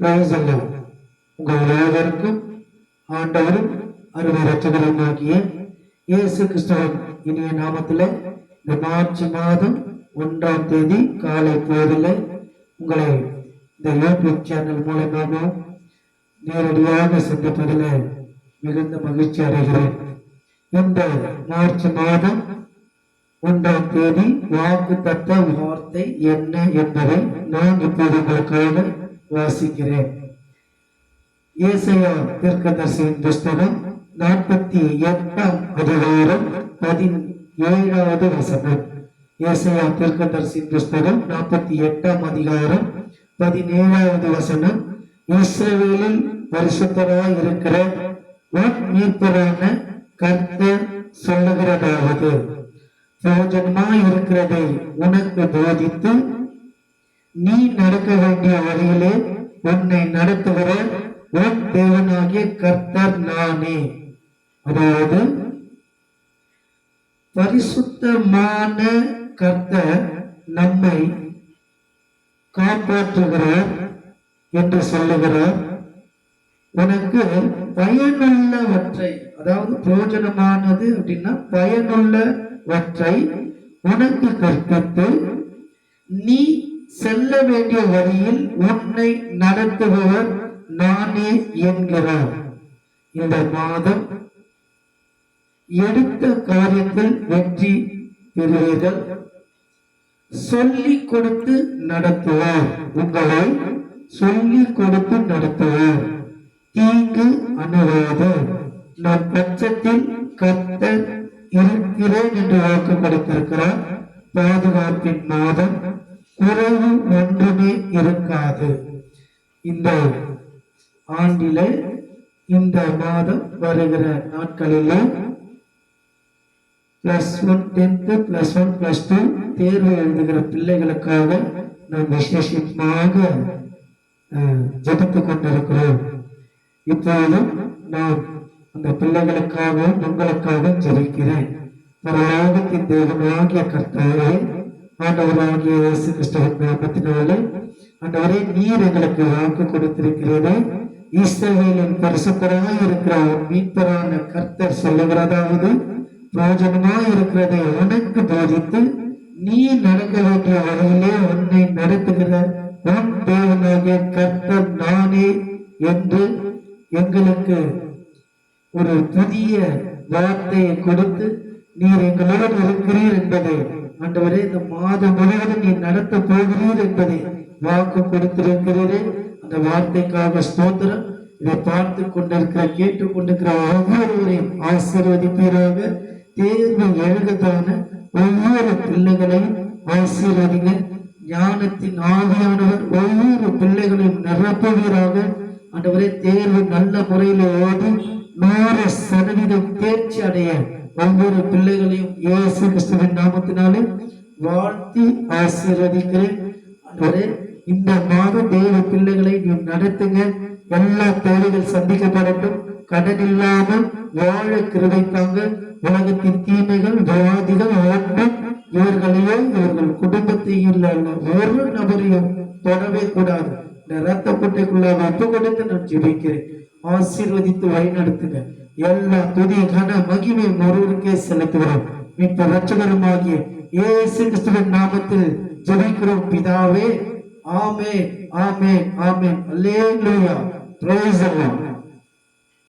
Praise the Lord. உங்கள் அனைவருக்கும் ஆண்டவரும் அருமை இயேசு கிறிஸ்தவன் இனிய நாமத்தில் இந்த மார்ச் மாதம் ஒன்றாம் தேதி காலை போதில் உங்களை இந்த யூடியூப் சேனல் மூலமாக நேரடியாக சந்திப்பதில் மிகுந்த மகிழ்ச்சி அடைகிறேன் இந்த மார்ச் மாதம் ஒன்றாம் தேதி வாக்கு தத்த வார்த்தை என்ன என்பதை நான் இப்போது உங்களுக்காக வாசிக்கிறேன். ஏசையா தீர்க்கதர்சியின் புஸ்தகம் நாற்பத்தி எட்டாம் அதிகாரம் பதினேழாவது வசனம். ஏசையா தீர்க்கதர்சியின் புஸ்தகம் நாற்பத்தி எட்டாம் அதிகாரம் பதினேழாவது வசனம். இஸ்ரேலில் பரிசுத்தராய் இருக்கிற உன் மீட்பரான கர்த்தர் சொல்லுகிறதாவது பிரயோஜனமாய் இருக்கிறதை உனக்கு போதித்து நீ நடக்க வேண்டிய வழியிலே உன்னை நடத்துகிற உன் தேவனாகிய கர்த்தர் நானே. அதாவது பரிசுத்தமான கர்த்தர் நம்மை காப்பாற்றுகிறார் என்று சொல்லுகிறார். உனக்கு பயனுள்ளவற்றை அதாவது பிரயோஜனமானது அப்படின்னா பயனுள்ளவற்றை உனக்கு கற்பித்து நீ செல்ல வேண்டிய வழியில் உன்னை நடத்துபவர் நானே என்கிறார். இந்த மாதம் எடுத்த காரியத்தில் வெற்றி பெறுவீர்கள். சொல்லிக் கொடுத்து நடத்துவார். உங்களை சொல்லிக் கொடுத்து நடத்துவார். தீங்கு அணுகாது. நான் பட்சத்தில் கர்த்தர் இருக்கிறேன் என்று வாக்கு கொடுத்திருக்கிறார் பாதுகாப்பின் மாதம் குறைவு ஒன்றுமே இருக்காது. இந்த ஆண்டிலே இந்த மாதம் வருகிற நாட்களிலே plus one tenth plus one plus two தேர்வு எழுதுகிற பிள்ளைகளுக்காக நாம் விசேஷமாக அஹ், கொண்டிருக்கிறோம். இப்பொழுதும் நான் அந்த பிள்ளைகளுக்காகவும் உங்களுக்காகவும் ஜபிக்கிறேன். பரலோகத்தின் தேவனாகிய கர்த்தாவே ஆண்டவராகிய இயேசு கிறிஸ்துவின் ஆண்டவரே நீர் எங்களுக்கு வாக்கு கொடுத்திருக்கிறீரே. இஸ்ரவேலின் பரிசுத்தராக இருக்கிற உன் மீட்பரான கர்த்தர் சொல்லுகிறதாவது பிரயோஜனமாய் இருக்கிறதை உனக்கு போதித்து நீ நடக்க வேண்டிய வழியிலே உன்னை நடத்துகிற உன் தேவனாகிய கர்த்தர் நானே என்று எங்களுக்கு ஒரு புதிய வார்த்தையை கொடுத்து நீர் எங்களுடன் இருக்கிறீர் என்பதை ஆண்டவரே இந்த மாதம் முழுவதும் நீ நடத்த போகிறீர் என்பதை வாக்கு கொடுத்திருக்கிறீரே. அந்த வார்த்தைக்காக ஸ்தோத்திரம். இதை பார்த்து கொண்டிருக்கிற கேட்டுக் கொண்டிருக்கிற ஒவ்வொருவரையும் ஆசீர்வதிப்பீராக. தேர்வு எழுதான ஒவ்வொரு பிள்ளைகளையும் ஆசீர்வதிங்க. ஞானத்தின் ஆவியானவர் ஒவ்வொரு பிள்ளைகளையும் நிரப்புவீராக. ஆண்டவரே தேர்வு நல்ல முறையில் ஓடி நூறு சதவீதம் தேர்ச்சி அடைய ஒவ்வொரு பிள்ளைகளையும் இயேசு கிறிஸ்துவின் நாமத்தினாலே வாழ்த்தி ஆசீர்வதிக்கிறேன். இந்த மாதம் தேவ பிள்ளைகளை நீ நடத்துங்க. எல்லா தேவைகள் சந்திக்கப்படட்டும். கடன் இல்லாமல் வாழ கிருபை தாங்க. உலகத்தின் தீமைகள் வியாதிகள் ஒன்றும் இவர்களையோ இவர்கள் குடும்பத்தையும் இல்ல ஒரு நபரையும் தொடவே கூடாது. இந்த ரத்த கொட்டைக்குள்ளாக ஒப்பு கொடுத்து நான் ஜெபிக்கிறேன். ஆசீர்வதித்து வழிநடத்துங்க. எல்லா துதி கன மகிமை ஒருவருக்கே செலுத்துகிறோம். மீட்பு ரட்சகருமாகிய இயேசு கிறிஸ்துவின் நாமத்தில் ஜெபிக்கிறோம். பிதாவே ஆமே ஆமே ஆமே அல்லேலூயா. Praise